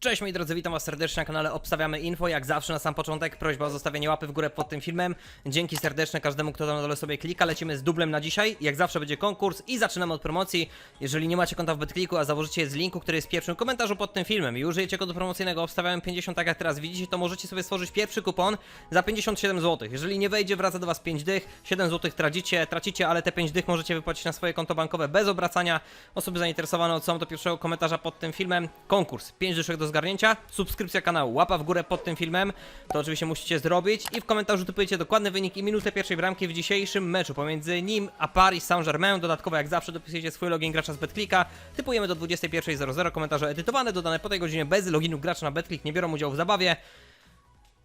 Cześć moi drodzy, witam was serdecznie na kanale Obstawiamy Info. Jak zawsze na sam początek prośba o zostawienie łapy w górę pod tym filmem. Dzięki serdeczne każdemu, kto tam na dole sobie klika. Lecimy z dublem na dzisiaj. Jak zawsze będzie konkurs i zaczynamy od promocji. Jeżeli nie macie konta w BetClicku, a założycie je z linku, który jest w pierwszym komentarzu pod tym filmem i użyjecie kodu promocyjnego Obstawiamy 50, tak jak teraz widzicie, to możecie sobie stworzyć pierwszy kupon za 57 zł. Jeżeli nie wejdzie, wraca do was 5 dych, 7 zł tracicie, tracicie, ale te 5 dych możecie wypłacić na swoje konto bankowe bez obracania. Osoby zainteresowane odsyłam do pierwszego komentarza pod tym filmem. Konkurs, 5 dyszek do zgarnięcia, subskrypcja kanału, łapa w górę pod tym filmem, to oczywiście musicie zrobić i w komentarzu typujecie dokładny wynik i minutę pierwszej bramki w dzisiejszym meczu pomiędzy nim a Paris Saint-Germain. Dodatkowo jak zawsze dopisujecie swój login gracza z BetClicka, typujemy do 21.00, komentarze edytowane, dodane po tej godzinie bez loginu gracza na BetClick, nie biorą udziału w zabawie.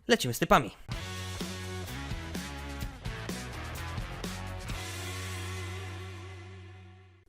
Lecimy z typami.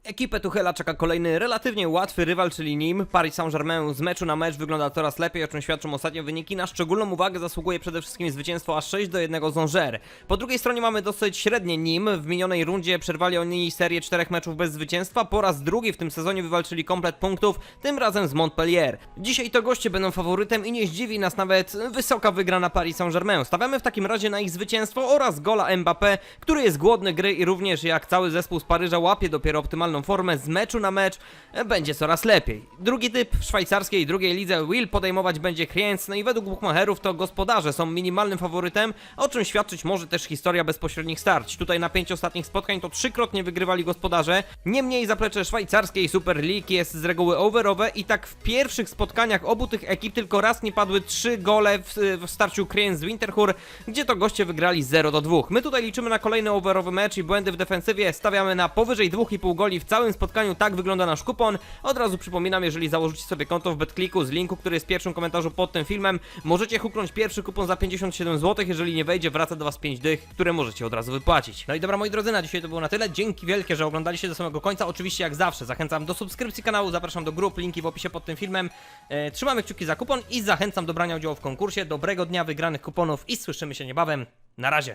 Ekipę Tuchela czeka kolejny relatywnie łatwy rywal, czyli nim. Paris Saint-Germain z meczu na mecz wygląda coraz lepiej, o czym świadczą ostatnie wyniki. Na szczególną uwagę zasługuje przede wszystkim zwycięstwo aż 6 do 1 z Angers. Po drugiej stronie mamy dosyć średnie nim. W minionej rundzie przerwali oni serię czterech meczów bez zwycięstwa. Po raz drugi w tym sezonie wywalczyli komplet punktów, tym razem z Montpellier. Dzisiaj to goście będą faworytem i nie zdziwi nas nawet wysoka wygrana Paris Saint-Germain. Stawiamy w takim razie na ich zwycięstwo oraz gola Mbappé, który jest głodny gry i również jak cały zespół z Paryża łapie dopiero optymalną formę z meczu na mecz, e, będzie coraz lepiej. Drugi typ w szwajcarskiej drugiej lidze Will podejmować będzie Kriens, no i według bookmacherów to gospodarze są minimalnym faworytem, o czym świadczyć może też historia bezpośrednich starć. Tutaj na pięć ostatnich spotkań to trzykrotnie wygrywali gospodarze, niemniej zaplecze szwajcarskiej Super League jest z reguły overowe i tak w pierwszych spotkaniach obu tych ekip tylko raz nie padły trzy gole w, w starciu Kriens z Winterthur, gdzie to goście wygrali 0 do 2. My tutaj liczymy na kolejny overowy mecz i błędy w defensywie, stawiamy na powyżej 2,5 goli w całym spotkaniu, tak wygląda nasz kupon. Od razu przypominam, jeżeli założycie sobie konto w BetClicku z linku, który jest w pierwszym komentarzu pod tym filmem, możecie huknąć pierwszy kupon za 57 zł, jeżeli nie wejdzie, wraca do was 5 dych, które możecie od razu wypłacić. No i dobra moi drodzy, na dzisiaj to było na tyle. Dzięki wielkie, że oglądaliście do samego końca. Oczywiście jak zawsze zachęcam do subskrypcji kanału, zapraszam do grup, linki w opisie pod tym filmem. E, trzymamy kciuki za kupon i zachęcam do brania udziału w konkursie. Dobrego dnia wygranych kuponów i słyszymy się niebawem. Na razie.